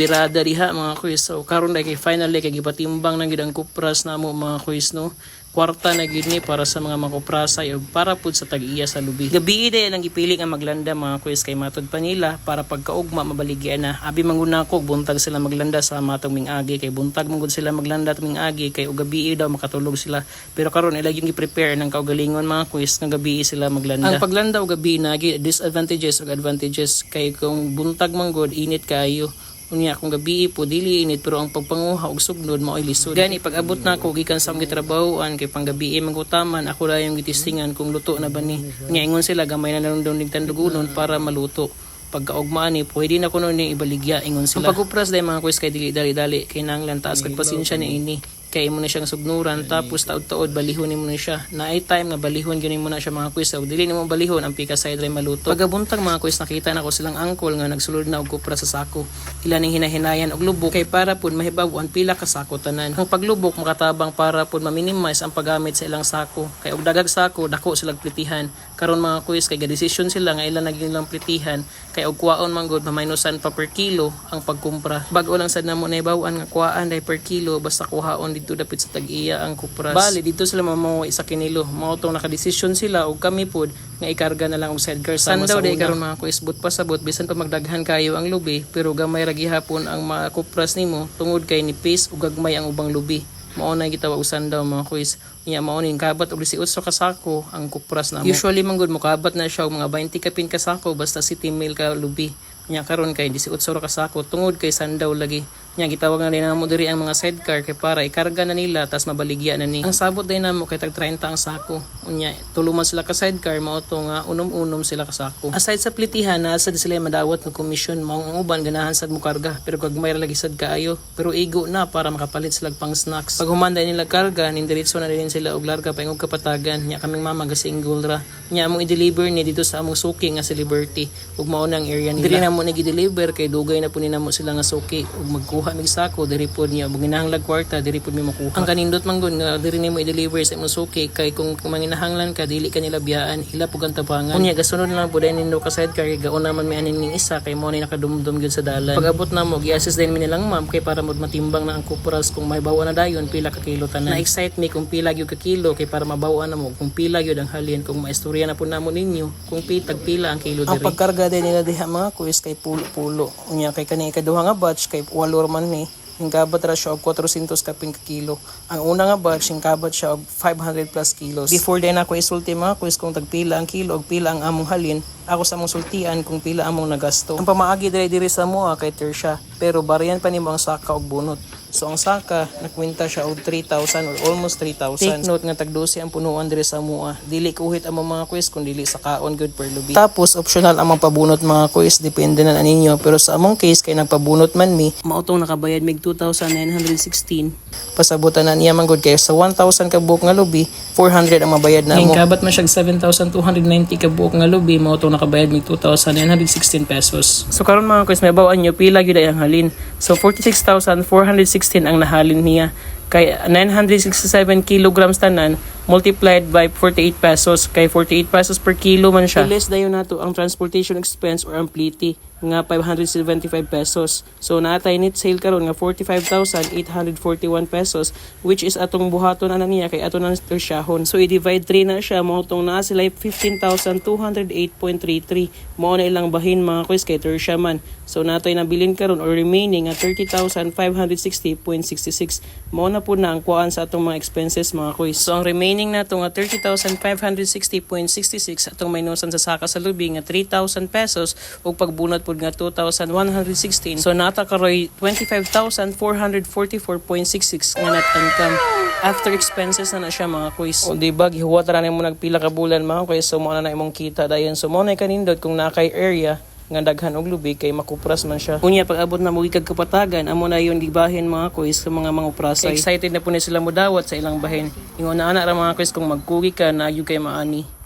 birada diha mga kuis. So karon kay finally kay gipatimbang na gid ang kupras namo mga kuis no. Kwarta na gid ni para sa mga makuprasa ug para pud sa tag-iya sa lubi. Gabi day nang gipili nga maglanda mga kuis kay matod pa nila para pagkaugma mabaligyan na. Abi manguna ko buntag sila maglanda sa matong mingagi kay buntag mangud sila maglanda tuming agi kay ug gabi daw makatulog sila. Pero karon ila yung gi-prepare ng kaugalingon mga kuis nga gabi sila maglanda. Ang paglanda ug gabi nagi disadvantages ug advantages kay kung buntag manggod init kayo unya kung gabi po dili init pero ang pagpanguha og sugnod mao lisod. Gani pag abot na ako gikan sa akong gitrabahoan kay pang gabi mangutaman ako ra yung gitistingan kung luto na ba ni. Nya ingon sila gamay na lang daw ning tandugunon para maluto. Pagkaugmaan ni pwede na kuno ni ibaligya ingon sila. Ang pagupras dai mga kuis kay dili dali-dali kay nanglan taas kag pasensya ni ini kay mo na siyang sugnuran tapos taod-taod balihon mo na siya. Na ay time nga balihon gyud mo na siya mga quiz og dili nimo balihon ang pika side ray maluto. Pagabuntag mga quiz nakita na ko silang angkol nga nagsulod na og kupra sa sako. Ila ning hinahinayan og lubok kay para pud mahibaw ang pila ka sako tanan. Ang paglubok makatabang para pud ma-minimize ang paggamit sa ilang sako. Kay og dagag sako dako sila plitihan. Karon mga quiz kay gadesisyon sila nga ilang naging lang plitihan. Kay og kuwaon man gud maminusan pa per kilo ang pagkumpra. Bag-o lang sad namo nahibaw-an nga kuwaan dai per kilo basta kuhaon dito dapit sa tag-iya ang kupras. Bali dito sila mamawi sa kinilo mao tong nakadesisyon sila og kami pod nga ikarga na lang og sidecar sama sa una. karon mga kuisbot pasabot bisan pa magdaghan kayo ang lubi pero gamay ra gihapon ang mga kupras nimo tungod kay nipis ug gagmay ang ubang lubi. Mao na gitawa usan daw mga kuis niya mao ning kabat og 18 ka sako ang kupras na usually man gud mokabat na siya og mga 20 kapin ka sako basta si mil ka lubi. Nya karon kay 18 ra ka sako tungod kay sandaw lagi nya gitawag na namo diri ang mga sidecar kay para ikarga na nila tas mabaligya na ni. Ang sabot din kay tag 30 ang sako. Unya tuluman sila ka sidecar mao to nga unom-unom sila ka sako. Aside sa plitihan na sad sila madawat ng commission mao ang uban ganahan sad mo karga pero kag may lagi sad kaayo. Pero igo na para makapalit sila pang snacks. Pag humanday nila karga nin diretso na din sila og larga pa og kapatagan. Nya kaming mama gasinggol ra. Nya among i-deliver ni dito sa among suki nga sa Liberty. Ug mao na ang area nila. Diri na mo nagi-deliver kay dugay na po ni namo sila nga suki. Ug magkuha mig sako diri pod niya ug ginahanglag kwarta diri pod mi makuha. Ang kanindot man gud nga diri nimo i-deliver sa imong suki kay kung manginahanglan ka dili ka nila biyaan ila pug ang tabangan unya gasunod lang pod nindo ka side car gaon naman mi anin ning isa kay mo ni nakadumdum gyud sa dalan. Pag-abot na mo gi-assist din mi nilang ma'am kay para mod matimbang na ang kupras kung may bawa na dayon pila ka kilo tanan. Na excite me kung pila gyud ka kilo kay para mabawa na mo kung pila gyud ang halin kung maistorya na po namo ninyo kung pitag pila ang kilo diri. ang pagkarga din nila diha mga kuis kay pulo-pulo. Unya kay kani ikaduha nga batch kay walo man ni Hingkabat ra siya og 400 kapin ka kilo. Ang una nga batch, hingkabat siya og 500 plus kilos. Before din ako isulti mga quiz kung tagpila ang kilo og pila ang among halin, ako sa among sultian kung pila among nagasto. Ang pamaagi diri diri sa mua kay Tersha, pero bariyan pa nimo ang saka og bunot. So ang saka nakwenta siya og 3,000 or almost 3,000. Take note nga tag 12 ang punuan diri sa mua. Dili kuhit ang mga quiz kung dili sa kaon good per lubi. Tapos optional ang pabunot mga quiz depende na ninyo pero sa among case kay nagpabunot man mi mao tong nakabayad mig 2,916. Pasabutan na niya man gud kay sa 1,000 ka buok nga lubi 400 ang mabayad na mo. Kabat man siya 7,290 ka buok nga lubi mao tong nakabayad mig 2,916 pesos. So karon mga quiz may bawaan nyo pila gyud ang halin. So 46,416 ang nahalin niya kay 967 kilograms tanan multiplied by 48 pesos kay 48 pesos per kilo man siya. Less dayon nato ang transportation expense or ang pliti nga 575 pesos. So naatay net sale karon nga 45,841 pesos which is atong buhaton ana niya kay ato nang tersyahon. So i-divide 3 na siya mo tong naa sila 15,208.33 mo na ilang bahin mga quiz kay tersya man. So natoy nabilin karon or remaining nga 30,560.66 mo na po na ang kuan sa atong mga expenses mga quiz. So ang remaining na nga 30,560.66 atong minusan sa saka sa lubi nga 3,000 pesos ug pagbunot pud nga 2,116. So nata karoy 25,444.66 nga net income. After expenses na na siya mga quiz. O di ba gihuwat ra nimo nagpila ka bulan mga quiz so mo na na imong kita dayon. So mo na kanindot kung nakay area nga daghan og lubi kay makupras man siya. Unya pag abot na mo kag kapatagan amo na yon gibahin mga quiz sa mga mga uprasay. Excited na po ni sila mo dawat sa ilang bahin. Ingon na ana ra mga quiz kung magkugi ka na kay maani.